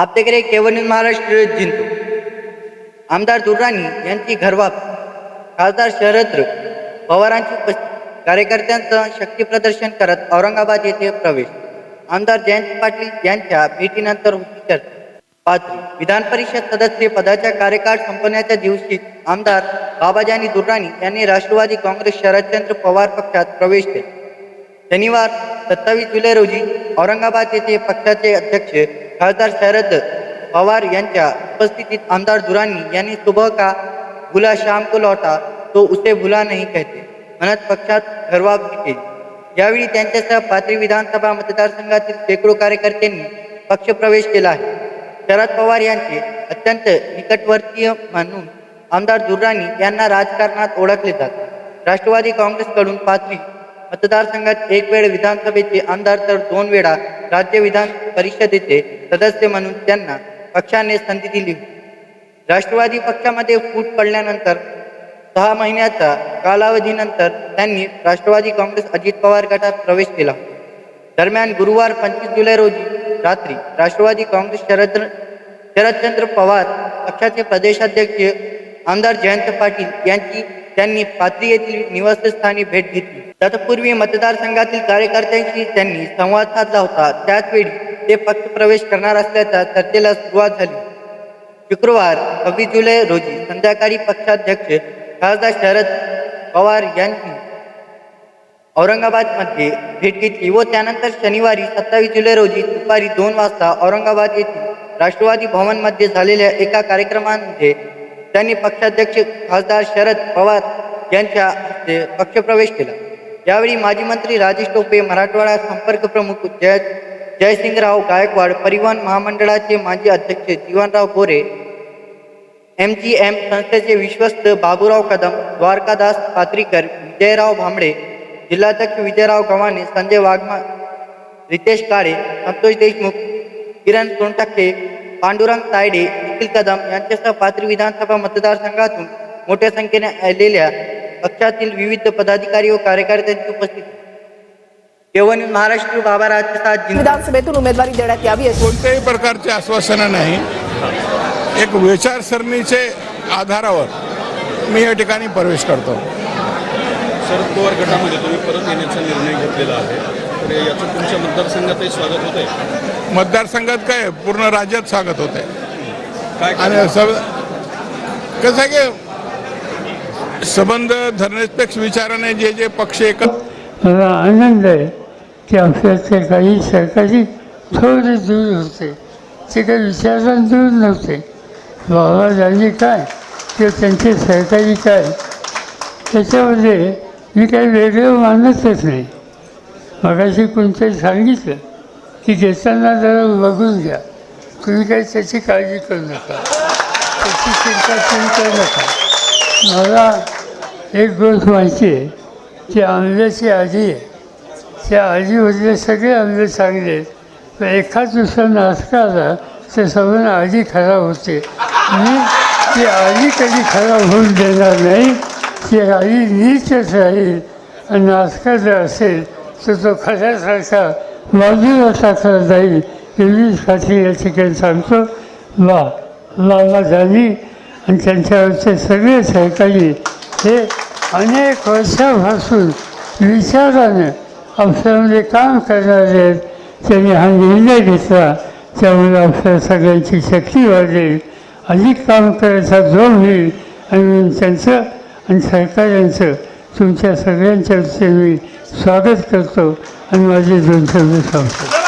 आपल्याकडे केवळ महाराष्ट्र जिंतो. आमदार दुर्राणी यांची घरवाप खासदार शरद पवारांची उपस्थिती. कार्यकर्त्यांचं शक्ती प्रदर्शन करत औरंगाबाद येथे प्रवेश. आमदार जयंत पाटील यांच्या भेटीनंतर होती चर्चा. पाचवी विधान परिषद सदस्य पदाचा कार्यकाळ संपवण्याच्या दिवशी आमदार बाबाजानी दुर्राणी यांनी राष्ट्रवादी काँग्रेस शरदचंद्र पवार पक्षात प्रवेश केला. शनिवार सत्तावीस जुलै रोजी औरंगाबाद येथे पक्षाचे अध्यक्ष खासदार शरद पवार यांच्या उपस्थितीत आमदार दुरानी यांनी सुबह का बुला शाम को लौटा तो उसे भुला नाही कहते. म्हणत पक्षात घरवाब घेते यावेळी त्यांच्यासह पाथरी विधानसभा मतदारसंघातील शेकडो कार्यकर्त्यांनी पक्षप्रवेश केला आहे. शरद पवार यांचे अत्यंत निकटवर्तीय म्हणून आमदार दुर्राणी यांना राजकारणात ओळखले जाते. राष्ट्रवादी काँग्रेसकडून पाथरी मतदारसंघात एक वेळ विधानसभेचे आमदार तर दोन वेळा राज्य विधान परिषदेचे सदस्य म्हणून त्यांना पक्षाने संधी दिली राष्ट्रवादी पक्षामध्ये फूट पडल्यानंतर सहा महिन्याचा कालावधीनंतर त्यांनी राष्ट्रवादी काँग्रेस अजित पवार गटात प्रवेश केला. दरम्यान गुरुवार पंचवीस जुलै रोजी रात्री राष्ट्रवादी काँग्रेस शरद शरदचंद्र पवार पक्षाचे प्रदेशाध्यक्ष आमदार जयंत पाटील यांची त्यांनी पात्री येथील निवासस्थानी भेट घेतली. तत्पूर्वी मतदारसंघातील कार्यकर्त्यांशी त्यांनी संवाद साधला होता. त्याचवेळी ते पक्षप्रवेश करणार असल्याच्या चर्चेला सुरुवात झाली. शुक्रवार सव्वीस जुलै रोजी संध्याकाळी पक्षाध्यक्ष खासदार शरद पवार यांनी औरंगाबादमध्ये भेट घेतली व त्यानंतर शनिवारी सत्तावीस जुलै रोजी दुपारी दोन वाजता औरंगाबाद येथील राष्ट्रवादी भवनमध्ये झालेल्या एका कार्यक्रमामध्ये त्यांनी पक्षाध्यक्ष खासदार शरद पवार यांच्या हस्ते पक्षप्रवेश केला. यावेळी माजी मंत्री राजेश टोपे मराठवाडा संपर्क प्रमुख जय जयसिंगराव गायकवाड परिवहन महामंडळाचे माजी अध्यक्ष जीवनराव गोरे एम जी एम संस्थेचे विश्वस्त बाबूराव कदम द्वारकादास पात्रीकर विजयराव भांबळे जिल्हाध्यक्ष विजयराव गव्हाणे संजय वाघमा रितेश काळे संतोष देशमुख किरण सोनटक्के पांडुरंग तायडे निखिल कदम यांच्यासह पाथरी विधानसभा मतदारसंघातून मोठ्या संख्येने आलेल्या पक्षातील विविध पदाधिकारी व कार्यकर्त्यांची उपस्थिती. केवळ महाराष्ट्र बाबा राजप्रसाद जिंकून विधानसभेतून उमेदवारी देण्यात यावी कोणत्याही प्रकारचे आश्वासनं नाही. एक विचारसरणीचे आधारावर मी या ठिकाणी प्रवेश करतो. शरद पवार गटामध्ये तुम्ही परत येण्याचा निर्णय घेतलेला आहे. तर याचं तुमच्या मतदारसंघातही स्वागत होत आहे मतदारसंघात काय? पूर्ण राज्यात स्वागत होते काय आणि कसं आहे की संबंध धर्मनिरपेक्ष विचाराने जे जे पक्ष एकत्र मला आनंद आहे की आपल्याचे काही सरकारी थोडे दूर होते. ते काही विचारांना दूर नव्हते. बाबाजांनी काय? किंवा त्यांचे सरकारी काय? त्याच्यामध्ये मी काही वेगळं मानतच नाही. मगाशी कोणतरी सांगितलं की घेताना जरा बघून घ्या. तुम्ही काही त्याची काळजी करू नका. त्याची चिंता तुम्ही करू नका. मला एक गोष्ट माहिती आहे की आंब्याची आजी आहे. त्या आजीमधले म्हणजे सगळे आंबे चांगले आहेत पण एखाद दुसरा नाचका आला तर सगळं आजी खराब होते. मी ती आजी कधी खराब होऊन देणार नाही ती आजी नीटच राहील आणि नाशका जर असेल तर तो खऱ्यासारखा बाजूला टाकला जाईल. एवढीच खात्री या ठिकाणी सांगतो. वा लाला झाली आणि त्यांच्यावरचे सगळे सहकारी हे अनेक वर्षापासून विचारानं अफसरमध्ये काम करणारे आहेत. त्यांनी हा निर्णय घेतला. त्यामुळे अफसर सगळ्यांची शक्ती वाढेल. अधिक काम करायचा जोम होईल. आणि म्हणून त्यांचं आणि सरकारांचं तुमच्या सगळ्यांच्या मी स्वागत करतो. आणि माझे दोन शब्द सांगतो